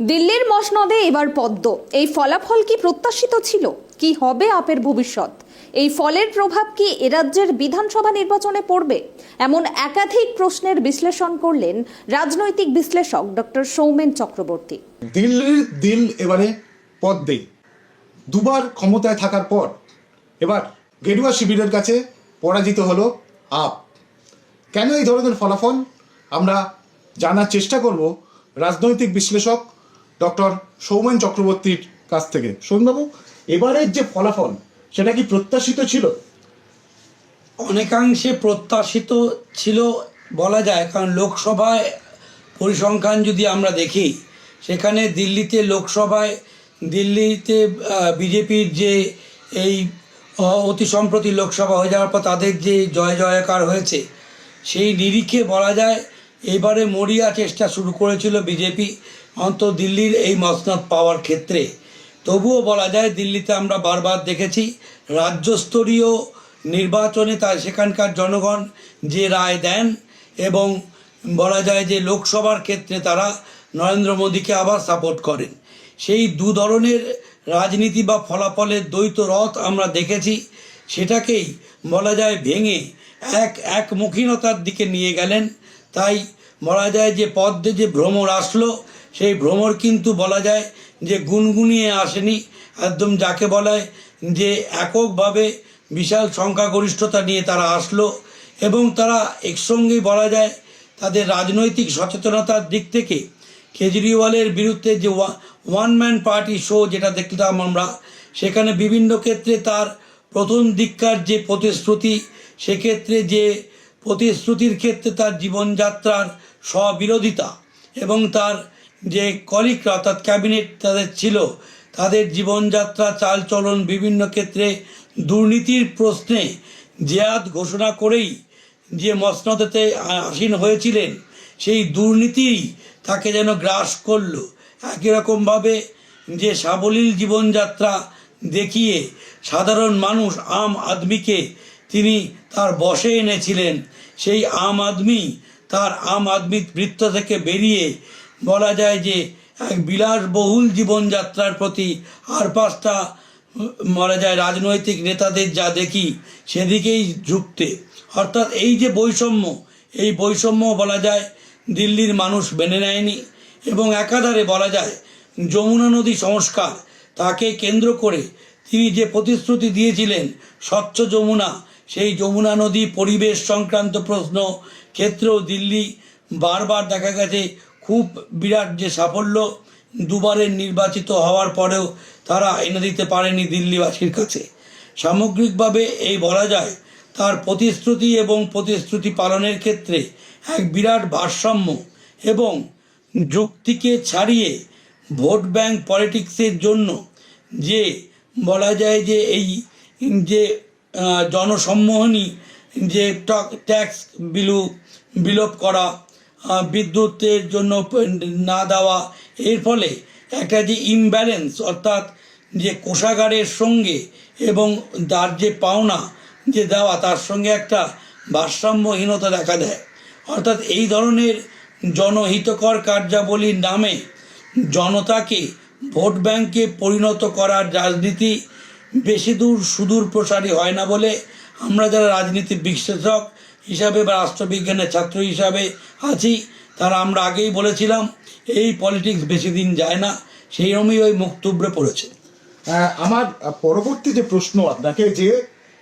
দিল্লির মসনদে এবার পদ্ম। এই ফলাফল কি প্রত্যাশিত ছিল? কি হবে আপের ভবিষ্যৎ? এই ফলের প্রভাব কি এ রাজ্যের বিধানসভা নির্বাচনে পড়বে? এমন একাধিক প্রশ্নের বিশ্লেষণ করলেন রাজনৈতিক বিশ্লেষক ডক্টর সৌমেন চক্রবর্তী। দিল্লির দিল এবারে পদ্মে দুবার ক্ষমতায় থাকার পর এবার গেরুয়া শিবিরের কাছে পরাজিত হলো আপ। কেন এই ধরনের ফলাফল? আমরা জানার চেষ্টা করব রাজনৈতিক বিশ্লেষক ডক্টর সৌমেন চক্রবর্তীর কাছ থেকে। সৌমেনবাবু, এবারের যে ফলাফল, সেটা কি প্রত্যাশিত ছিল? অনেকাংশে প্রত্যাশিত ছিল বলা যায়, কারণ লোকসভায় পরিসংখ্যান যদি আমরা দেখি, সেখানে দিল্লিতে লোকসভায়, দিল্লিতে বিজেপির যে এই অতি সম্প্রতি লোকসভা হয়ে যাওয়ার পর তাদের যে জয় জয়কার হয়েছে, সেই নিরিখে বলা যায় এবারে মরিয়া চেষ্টা শুরু করেছিল বিজেপি অন্ত দিল্লির এই মসনদ পাওয়ার ক্ষেত্রে। তবুও বলা যায় দিল্লিতে আমরা বারবার দেখেছি, রাজ্যস্তরীয় নির্বাচনে তার সেখানকার জনগণ যে রায় দেন এবং বলা যায় যে লোকসভার ক্ষেত্রে তারা নরেন্দ্র মোদীকে আবার সাপোর্ট করেন। সেই দু ধরনের রাজনীতি বা ফলাফলের দ্বৈত রথ আমরা দেখেছি, সেটাকেই বলা যায় ভেঙে এক একমুখীনতার দিকে নিয়ে গেলেন। তাই বলা যায় যে পদ্মে যে ভ্রমর আসলো, সেই ভ্রমর কিন্তু বলা যায় যে গুনগুনিয়ে আসেনি। একদম যাকে বলায় যে এককভাবে বিশাল সংখ্যাগরিষ্ঠতা নিয়ে তারা আসলো এবং তারা একসঙ্গেই বলা যায় তাদের রাজনৈতিক সচেতনতার দিক থেকে কেজরিওয়ালের বিরুদ্ধে যে ওয়ান ম্যান পার্টি শো যেটা দেখলাম আমরা, সেখানে বিভিন্ন ক্ষেত্রে তার প্রথম দিককার যে প্রতিশ্রুতি, সেক্ষেত্রে যে প্রতিশ্রুতির ক্ষেত্রে তার জীবনযাত্রার স্ববিরোধিতা এবং তার যে কলিকরা, অর্থাৎ ক্যাবিনেট তাদের ছিল, তাদের জীবনযাত্রা, চালচলন বিভিন্ন ক্ষেত্রে দুর্নীতির প্রশ্নে জেয়াদ ঘোষণা করেই যে মসনদেতে আসীন হয়েছিলেন, সেই দুর্নীতি তাকে যেন গ্রাস করল। একই রকমভাবে যে সাবলীল জীবনযাত্রা দেখিয়ে সাধারণ মানুষ, আম আদমিকে তিনি তার বসে এনেছিলেন। সেই আম আদমি তার আম আদমি বৃত্ত থেকে বেরিয়ে বলা যায় যে এক বিলাসবহুল জীবনযাত্রার প্রতি আর পাঁচটা, বলা যায় রাজনৈতিক নেতাদের যা দেখি সেদিকেই ঝুঁকতে। অর্থাৎ এই যে বৈষম্য, এই বৈষম্য বলা যায় দিল্লির মানুষ মেনে নেয়নি এবং একাধারে বলা যায় যমুনা নদী সংস্কার, তাকে কেন্দ্র করে তিনি যে প্রতিশ্রুতি দিয়েছিলেন, স্বচ্ছ যমুনা সেই যমুনা নদী পরিবেশ সংক্রান্ত প্রশ্ন ক্ষেত্রেও দিল্লি বারবার দেখা গেছে। খুব বিরাট যে সাফল্য দুবারের নির্বাচিত হওয়ার পরেও তারা এনে দিতে পারেনি দিল্লিবাসীর কাছে। সামগ্রিকভাবে এই বলা যায়, তার প্রতিশ্রুতি এবং প্রতিশ্রুতি পালনের ক্ষেত্রে এক বিরাট ভারসাম্য এবং যুক্তিকে ছাড়িয়ে ভোট ব্যাংক পলিটিক্সের জন্য যে বলা যায় যে এই যে জনসম্মোহনী যে ট্যাক্স বিলু, বিলোপ করা বিদ্যুতের জন্য না দেওয়া, এর ফলে একটা যে ইমব্যালেন্স অর্থাৎ যে কোষাগারের সঙ্গে এবং তার যে পাওনা যে দেওয়া, তার সঙ্গে একটা ভারসাম্যহীনতা দেখা দেয়। অর্থাৎ এই ধরনের জনহিতকর কার্যাবলীর নামে জনতাকে ভোট ব্যাংকে পরিণত করার রাজনীতি বেশি দূর সুদূর প্রসারী হয় না বলে আমরা যারা রাজনীতি বিশ্লেষক হিসাবে বা রাষ্ট্রবিজ্ঞানের ছাত্র হিসাবে আছি তারা আমরা আগেই বলেছিলাম এই পলিটিক্স বেশি দিন যায় না সেই রকমই ওই মুখ তুবড়ে পড়েছে। আহ, আমার পরবর্তী যে প্রশ্ন আপনাকে যে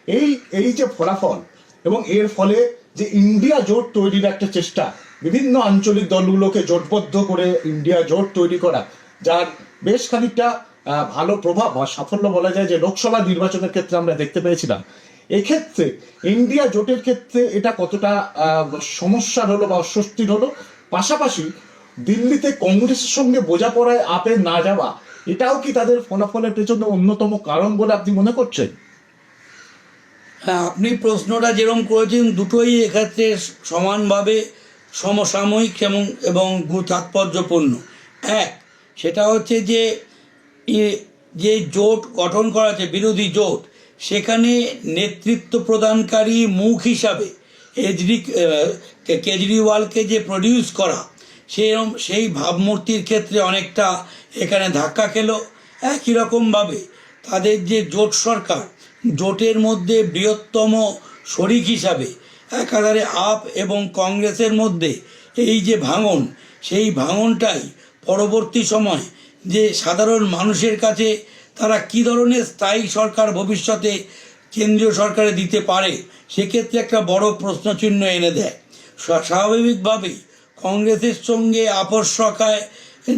এই এই যে ফলাফল এবং এর ফলে যে ইন্ডিয়া জোট তৈরির একটা চেষ্টা বিভিন্ন আঞ্চলিক দলগুলোকে জোটবদ্ধ করে ইন্ডিয়া জোট তৈরি করা যার বেশ খানিকটা ভালো প্রভাব বা সাফল্য বলা যায় যে লোকসভা নির্বাচনের ক্ষেত্রে আমরা দেখতে পেয়েছিলাম। এক্ষেত্রে ইন্ডিয়া জোটের ক্ষেত্রে এটা কতটা সমস্যার হলো বা অস্বস্তির হলো, পাশাপাশি দিল্লিতে কংগ্রেসের সঙ্গে বোঝাপড়ায় আপে না যাওয়া, এটাও কি তাদের ফলাফলের পেছনে অন্যতম কারণ বলে আপনি মনে করছেন? হ্যাঁ আপনি প্রশ্নটা যেরকম করেছেন, দুটোই এক্ষেত্রে সমানভাবে সমসাময়িক এবং এবং তাৎপর্যপূর্ণ এক, সেটা হচ্ছে যে যে জোট গঠন করা আছে বিরোধী জোট, সেখানে নেতৃত্ব প্রদানকারী মুখ হিসাবে এজরি কেজরিওয়ালকে যে প্রডিউস করা, সেরম, সেই ভাবমূর্তির ক্ষেত্রে অনেকটা এখানে ধাক্কা খেলো। একই রকমভাবে তাদের যে জোট সরকার, জোটের মধ্যে বৃহত্তম শরিক হিসাবে একাধারে আপ এবং কংগ্রেসের মধ্যে এই যে ভাঙন, সেই ভাঙনটাই পরবর্তী সময় যে সাধারণ মানুষের কাছে তারা কী ধরনের স্থায়ী সরকার ভবিষ্যতে কেন্দ্রীয় সরকারে দিতে পারে, সেক্ষেত্রে একটা বড় প্রশ্নচিহ্ন এনে দেয়। স্বা- স্বাভাবিকভাবেই কংগ্রেসের সঙ্গে আপস রক্ষায়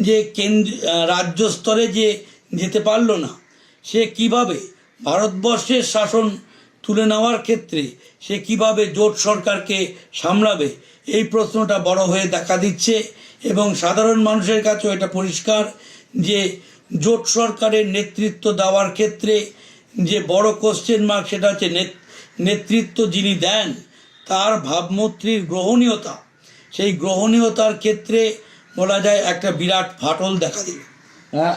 যে কেন্দ্র, রাজ্য স্তরে যে যেতে পারল না, সে কীভাবে ভারতবর্ষের শাসন তুলে নেওয়ার ক্ষেত্রে সে কীভাবে জোট সরকারকে সামলাবে, এই প্রশ্নটা বড় হয়ে দেখা দিচ্ছে এবং সাধারণ মানুষের কাছেও এটা পরিষ্কার যে জোট সরকারের নেতৃত্ব দেওয়ার ক্ষেত্রে যে বড় কোশ্চেন মার্ক সেটা হচ্ছে নেত- নেতৃত্ব যিনি দেন, তার ভাবমূর্তির গ্রহণীয়তা। সেই গ্রহণীয়তার ক্ষেত্রে বলা যায় একটা বিরাট ফাটল দেখা দিল।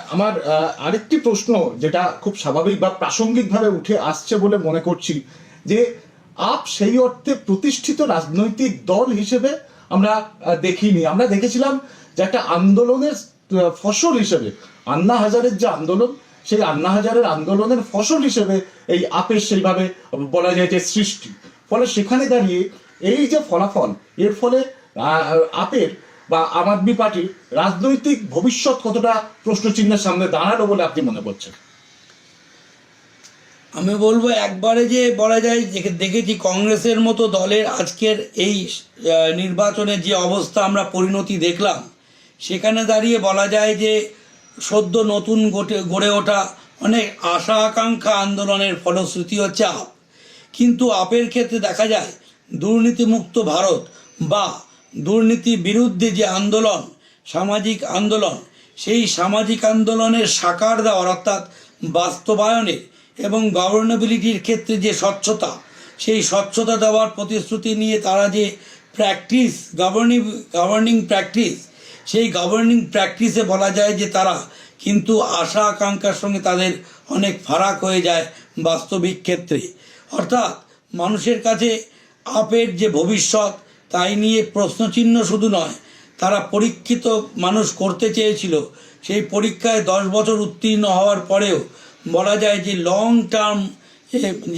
আমার আরেকটি প্রশ্ন যেটা খুব স্বাভাবিক বা প্রাসঙ্গিকভাবে উঠে আসছে বলে মনে করছি, যে আপ সেই অর্থে প্রতিষ্ঠিত রাজনৈতিক দল হিসেবে আমরা দেখিনি। আমরা দেখেছিলাম যে একটা আন্দোলনের ফসল হিসেবে আন্না হাজারের যে আন্দোলন, সেই আন্না হাজারের আন্দোলনের ফসল হিসেবে এই আপের সেইভাবে বলা যায় যে সৃষ্টি। ফলে সেখানে দাঁড়িয়ে এই যে ফলাফল, এর ফলে আপের বা আম আদমি পার্টির রাজনৈতিক ভবিষ্যৎ কতটা প্রশ্নচিহ্নের সামনে দাঁড়াল বলে আপনি মনে করছেন? আমি বলব একবারে যে বলা যায় দেখেছি কংগ্রেসের মতো দলের আজকের এই নির্বাচনের যে অবস্থা আমরা পরিণতি দেখলাম সেখানে দাঁড়িয়ে বলা যায় যে সদ্য নতুন গোটে গড়ে ওঠা অনেক আশা আকাঙ্ক্ষা আন্দোলনের ফলশ্রুতি হচ্ছে আপ। কিন্তু আপের ক্ষেত্রে দেখা যায়, দুর্নীতিমুক্ত ভারত বা দুর্নীতি বিরুদ্ধে যে আন্দোলন, সামাজিক আন্দোলন, সেই সামাজিক আন্দোলনের সাকার দেওয়ার অর্থাৎ বাস্তবায়নের এবং গভর্নেবিলিটির ক্ষেত্রে যে স্বচ্ছতা, সেই স্বচ্ছতা দেওয়ার প্রতিশ্রুতি নিয়ে তারা যে প্র্যাকটিস গভর্নিং গভর্নিং প্র্যাকটিস সেই গভর্নিং প্র্যাকটিসে বলা যায় যে তারা কিন্তু আশা আকাঙ্ক্ষার সঙ্গে তাদের অনেক ফারাক হয়ে যায় বাস্তবিক ক্ষেত্রে। অর্থাৎ মানুষের কাছে আপের যে ভবিষ্যৎ, তাই নিয়ে প্রশ্নচিহ্ন শুধু নয়, তারা পরীক্ষিত মানুষ করতে চেয়েছিল। সেই পরীক্ষায় দশ বছর উত্তীর্ণ হওয়ার পরেও বলা যায় যে লং টার্ম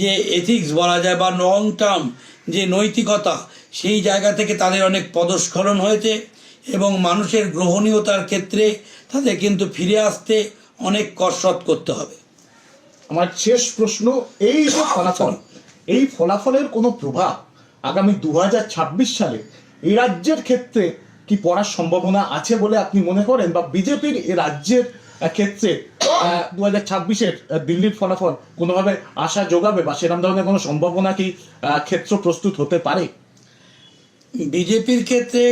যে এথিক্স বলা যায় বা লং টার্ম যে নৈতিকতা, সেই জায়গা থেকে তাদের অনেক পদস্খলন হয়েছে। এবং মানুষের গ্রহণীয়তার ক্ষেত্রে তাদের কিন্তু ফিরে আসতে অনেক কসরত করতে হবে। আমার শেষ প্রশ্ন এই যে ফলাফল এই ফলাফলের কোনো প্রভাব আগামী দু হাজার ছাব্বিশ সালে এই রাজ্যের ক্ষেত্রে কি পড়ার সম্ভাবনা আছে বলে আপনি মনে করেন? বা বিজেপির এ রাজ্যের ক্ষেত্রে দু হাজার ছাব্বিশের দিল্লির ফলাফল কোনোভাবে আশা যোগাবে বা সেরকম ধরনের কোনো সম্ভাবনা কি ক্ষেত্র প্রস্তুত হতে পারে? বিজেপির ক্ষেত্রে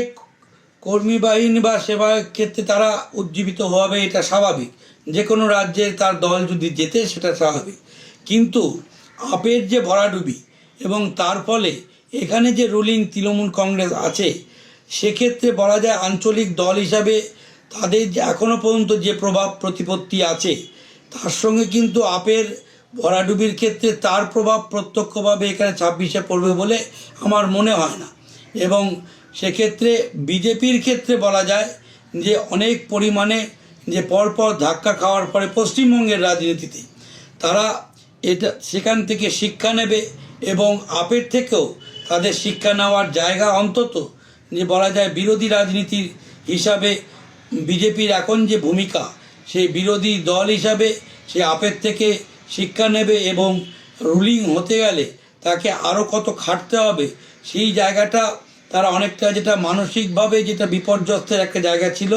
কর্মী বাহিনী বা সেবা ক্ষেত্রে তারা উজ্জীবিত হবে, এটা স্বাভাবিক। যে কোনো রাজ্যে তার দল যদি যেতে সেটা স্বাভাবিক। কিন্তু আপের যে ভরাডুবি এবং তার ফলে এখানে যে রুলিং তৃণমূল কংগ্রেস আছে, সেক্ষেত্রে বলা যায় আঞ্চলিক দল হিসাবে তাদের যে এখনও পর্যন্ত যে প্রভাব প্রতিপত্তি আছে, তার সঙ্গে কিন্তু আপের ভরাডুবির ক্ষেত্রে তার প্রভাব প্রত্যক্ষভাবে এখানে ছাব্বিশে পড়বে বলে আমার মনে হয় না। এবং সেক্ষেত্রে বিজেপির ক্ষেত্রে বলা যায় যে অনেক পরিমাণে যে পরপর ধাক্কা খাওয়ার পরে পশ্চিমবঙ্গের রাজনীতিতে তারা এটা সেখান থেকে শিক্ষা নেবে এবং আপের থেকেও তাদের শিক্ষা নেওয়ার জায়গা অন্তত যে বলা যায় বিরোধী রাজনীতির হিসাবে বিজেপির এখন যে ভূমিকা, সেই বিরোধী দল হিসাবে সে আপের থেকে শিক্ষা নেবে এবং রুলিং হতে গেলে তাকে আরও কত খাটতে হবে, সেই জায়গাটা তারা অনেকটা যেটা মানসিকভাবে যেটা বিপর্যস্তের একটা জায়গা ছিল,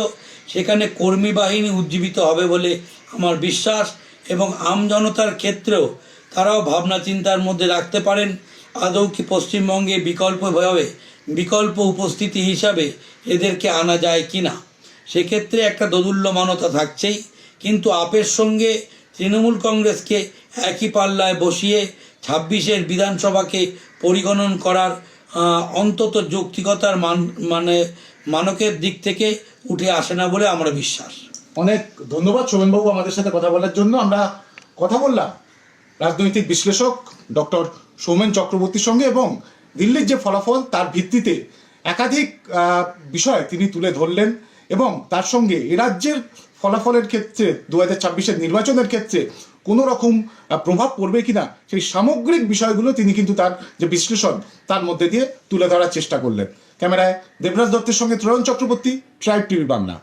সেখানে কর্মী বাহিনী উজ্জীবিত হবে বলে আমার বিশ্বাস এবং আমজনতার ক্ষেত্রেও তারাও ভাবনা চিন্তার মধ্যে রাখতে পারেন। আদৌ কি পশ্চিমবঙ্গে বিকল্পভাবে বিকল্প উপস্থিতি হিসাবে এদেরকে আনা যায় কি না সেক্ষেত্রে একটা দোদুল্যমানতা থাকছেই। কিন্তু আপের সঙ্গে তৃণমূল কংগ্রেসকে একই পাল্লায় বসিয়ে ছাব্বিশের বিধানসভাকে পরিগণন করার অন্তত যৌক্তিকতার মান মানে মানকের দিক থেকে উঠে আসে না বলে আমার বিশ্বাস। অনেক ধন্যবাদ সোমেনবাবু আমাদের সাথে কথা বলার জন্য। আমরা কথা বললাম রাজনৈতিক বিশ্লেষক ডক্টর সৌমেন চক্রবর্তীর সঙ্গে এবং দিল্লির যে ফলাফল তার ভিত্তিতে একাধিক বিষয় তিনি তুলে ধরলেন এবং তার সঙ্গে এ রাজ্যের ফলাফলের ক্ষেত্রে দু হাজার ছাব্বিশের নির্বাচনের ক্ষেত্রে কোনো রকম প্রভাব পড়বে কিনা সেই সামগ্রিক বিষয়গুলো তিনি কিন্তু তার যে বিশ্লেষণ, তার মধ্যে দিয়ে তুলে ধরার চেষ্টা করলেন। ক্যামেরায় দেবরাজ দত্তের সঙ্গে ত্রয়ন চক্রবর্তী ট্রাইব টিভি বাংলা।